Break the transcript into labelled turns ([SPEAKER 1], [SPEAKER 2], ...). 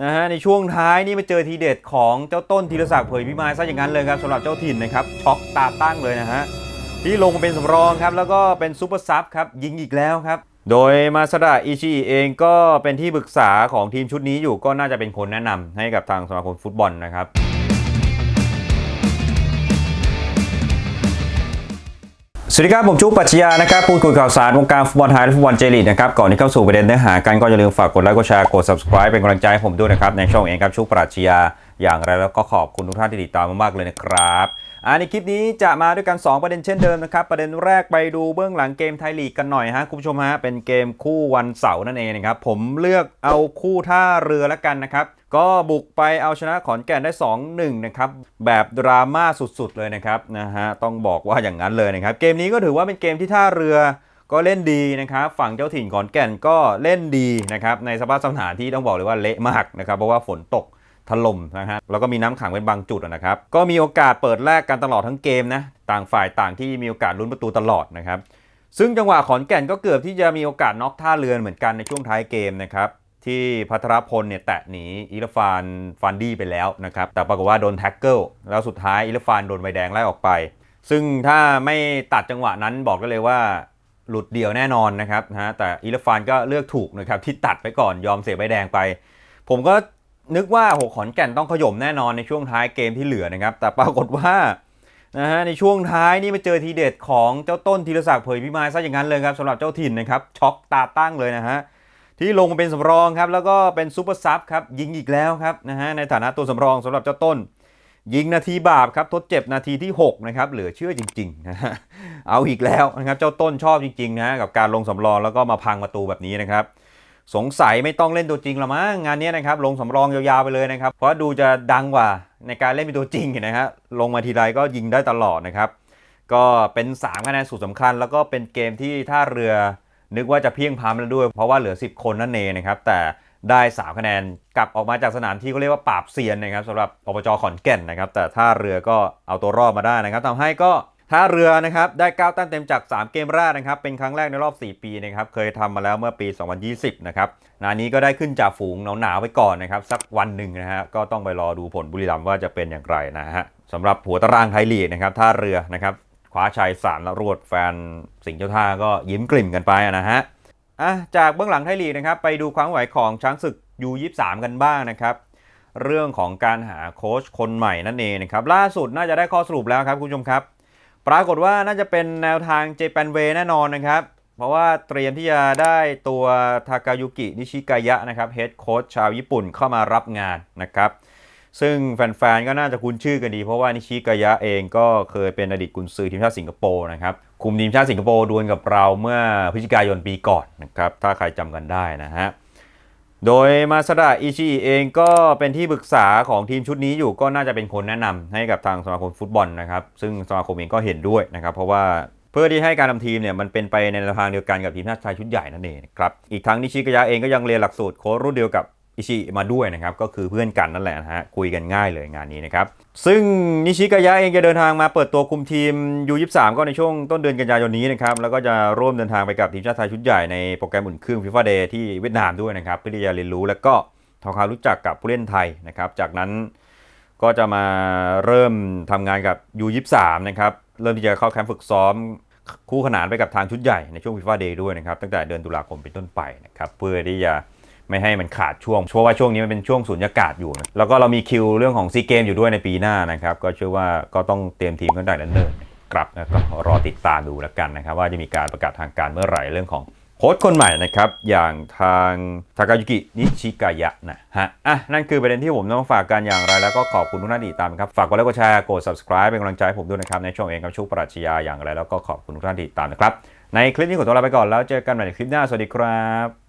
[SPEAKER 1] นะฮะในช่วงท้ายนี่มาเจอทีเด็ดของเจ้าต้นธีรศักดิ์เผยพิมายซะอย่างนั้นเลยครับสำหรับเจ้าถิ่นนะครับช็อกตาตั้งเลยนะฮะที่ลงมาเป็นสำรองครับแล้วก็เป็นซูเปอร์ซับครับยิงอีกแล้วครับโดยมาซาดาอิชิเองก็เป็นที่ปรึกษาของทีมชุดนี้อยู่ก็น่าจะเป็นคนแนะนำให้กับทางสมาคมฟุตบอลนะครับ สวัสดีครับผมจุ๊บปัชญานะครับพูดคุยข่าวสารวงการฟุตบอลไทยและฟุตบอลเจลีกนะครับก่อนที่เข้าสู่ประเด็นเนื้อหากันก็อย่าลืมฝากกดไลค์กดแชร์กด subscribe เป็นกำลังใจให้ผมด้วยนะครับในช่องเองครับชุบปัชญาอย่างไรแล้วก็ขอบคุณทุกท่านที่ติดตามมากๆเลยนะครับ ในคลิปนี้จะมาด้วยกัน 2 ประเด็นเช่นเดิมนะครับ ประเด็นแรกไปดูเบื้องหลังเกมไทยลีกกันหน่อยฮะคุณผู้ชมฮะเป็นเกมคู่วันเสาร์นั่นเองนะครับผมเลือกเอาคู่ท่าเรือแล้วกันนะครับก็บุกไปเอาชนะขอนแก่นได้ 2-1 นะครับ แบบดราม่าสุดๆเลยนะครับนะฮะต้องบอกว่าอย่างนั้นเลยนะครับ เกมนี้ก็ถือว่าเป็นเกมที่ท่าเรือก็เล่นดีนะครับ ฝั่งเจ้าถิ่นขอนแก่นก็เล่นดีนะครับในสภาพสถานที่ต้องบอกเลยว่าเละมากนะครับเพราะว่าฝนตก ถล่มนะฮะแล้วก็มีน้ำขังเป็นบางจุดนะครับ ก็มีโอกาสเปิดแลกกันตลอดทั้งเกมนะต่างฝ่ายต่างที่มีโอกาสลุ้นประตูตลอดนะครับ ซึ่งจังหวะขอนแก่นก็เกือบที่จะมีโอกาสน็อกท่าเรือนเหมือนกันในช่วงท้ายเกมนะครับที่พัทรพลเนี่ยแตะหนีอิรฟานฟันดี้ไปแล้วนะครับ แต่ปรากฏว่าโดนแท็กเกิลแล้วสุดท้ายอิรฟานโดนใบแดงไล่ออกไป ซึ่งถ้าไม่ตัดจังหวะนั้นบอกได้เลยว่าหลุดเดี่ยวแน่นอนนะครับนะฮะแต่อิรฟานก็เลือกถูกนะครับที่ตัดไปก่อนยอมเสียใบแดงไป ผมก็ นึกว่าโหขอนแก่นต้องขย่มแน่นอนในช่วงท้ายเกมที่เหลือนะครับ แต่ปรากฏว่านะฮะในช่วงท้ายนี่มาเจอทีเด็ดของเจ้าต้นธีรศักดิ์เผยพิมายซะอย่างนั้นเลยครับสำหรับเจ้าถิ่นนะครับช็อกตาตั้งเลยนะฮะที่ลงมาเป็นสำรองครับแล้วก็เป็นซูเปอร์ซับครับยิงอีกแล้วครับนะฮะในฐานะตัวสำรองสำหรับเจ้าต้น ยิงนาทีบาปครับทดเจ็บนาทีที่6นะครับเหลือเชื่อจริงๆนะฮะเอาอีกแล้วนะครับเจ้าต้นชอบจริงๆนะฮะกับการลงสำรองแล้วก็มาพังประตูแบบนี้นะครับ สงสัยไม่ต้องเล่นตัวจริงละมั้งงานนี้นะครับลงสำรองยาวๆไปเลยนะครับ เพราะดูจะดังกว่าในการเล่นเป็นตัวจริงนะฮะลงมาทีไรก็ยิงได้ตลอดนะครับ ก็เป็น3คะแนนสุดสำคัญ แล้วก็เป็นเกมที่ท่าเรือนึกว่าจะเพียงพามแล้วด้วย เพราะว่าเหลือ 10 คนนั่นเองนะครับ แต่ได้3คะแนนกลับออกมาจากสนามที่เขาเรียกว่าปราบเซียนนะครับสำหรับอบจขอนแก่นนะครับ แต่ท่าเรือก็เอาตัวรอดมาได้นะครับทำให้ก็ท่าเรือนะครับได้ 9 แต้มเต็มจาก 3 เกมแรกนะครับ เป็นครั้งแรกในรอบ 4 ปีนะครับ เคยทำมาแล้วเมื่อปี 2020 นะครับนานี้ก็ได้ขึ้นจากฝูงหนาวๆไปก่อนนะครับ สักวันหนึ่งนะฮะก็ต้องไปรอดูผลบุรีรัมย์ว่าจะเป็นอย่างไรนะฮะสำหรับหัวตารางไทยลีกนะครับท่าเรือนะครับคว้าชัยสามและรวดแฟนสิงห์เจ้าท่าก็ยิ้มกลิ่มกันไปนะฮะอะจากเบื้องหลังไทยลีกนะครับไปดูความไหวของช้างศึก U23 กันบ้างนะครับเรื่องของการหาโค้ชคนใหม่นั่นเองนะครับล่าสุดน่าจะได้ข้อสรุปแล้วครับคุณผู้ชมครับ ปรากฏว่าน่าจะเป็นแนวทางเจแปนเวแน่นอนนะครับ เพราะว่าเตรียมที่จะได้ตัวทากายุกินิชิกายะนะครับเฮดโค้ชชาวญี่ปุ่นเข้ามารับงานนะครับ ซึ่งแฟนๆ ก็น่าจะคุ้นชื่อกันดี เพราะว่านิชิกายะเองก็เคยเป็นอดีตกุนซือทีมชาติสิงคโปร์นะครับ คุมทีมชาติสิงคโปร์ดวลกับเราเมื่อพฤศจิกายนปีก่อนนะครับ ถ้าใครจำกันได้นะฮะ โดยมาสดาอิชิเองก็เป็นที่ปรึกษาของทีมชุดนี้อยู่ก็น่าจะเป็นคนแนะนำให้กับทางสมาคมฟุตบอลนะครับ ซึ่งสมาคมเองก็เห็นด้วยนะครับ เพราะว่าเพื่อที่ให้การทำทีมเนี่ยมันเป็นไปในทางเดียวกันกับทีมชาติชายชุดใหญ่นั่นเองครับอีกทั้งนิชิกยะเองก็ยังเรียนหลักสูตรโค้ชรุ่นเดียวกับ อิชิมาด้วยนะครับก็คือเพื่อนกันนั่นแหละนะฮะคุยกันง่ายเลยงานนี้นะครับซึ่งนิชิกายะเองจะเดินทางมาเปิดตัวคุมทีม U23 ก็ในช่วงต้นเดือนกันยายนนี้นะครับแล้วก็จะร่วมเดินทางไปกับทีมชาติไทยชุดใหญ่ในโปรแกรมอุ่นเครื่องฟีฟ่าเดย์ที่เวียดนามด้วยนะครับเพื่อที่จะเรียนรู้แล้วก็ทำความรู้จักกับผู้เล่นไทยนะครับจากนั้นก็จะมาเริ่มทำงานกับ U23 นะครับเริ่มที่จะเข้าแคมป์ฝึกซ้อมคู่ขนานไปกับทางชุดใหญ่ในช่วงฟีฟ่าเดย์ด้วยนะครับตั้งแต่เดือนตุลาคมเป็นต้นไปนะครับเพื่อที่จะ ไม่ให้มันขาดช่วงเพราะว่าช่วงนี้มันเป็นช่วงสุญญากาศอยู่นะแล้วก็เรามีคิวเรื่องของซีเกมอยู่ด้วยในปีหน้านะครับก็เชื่อว่าก็ต้องเตรียมทีมกันได้เนิ่นๆครับแล้วก็รอติดตามดูแล้วกันนะครับ ว่าจะมีการประกาศทางการเมื่อไหร่เรื่องของโค้ชคนใหม่นะครับ อย่างทางทากายุกินิชิกายะนะฮะอะนั่นคือประเด็นที่ผมต้องฝากกันอย่างไร แล้วก็ขอบคุณทุกท่านที่ติดตามครับ ฝากกดไลค์กดแชร์กด subscribe เป็นกำลังใจให้ผมด้วยนะครับ ในช่องเองกับชุกปรัชญาอย่างไร แล้วก็ขอบคุณทุกท่านที่ติดตามนะครับ ในคลิปนี้ขอตัวลาไปก่อนแล้วเจอกันใหม่ในคลิปหน้าสวัสดีครับ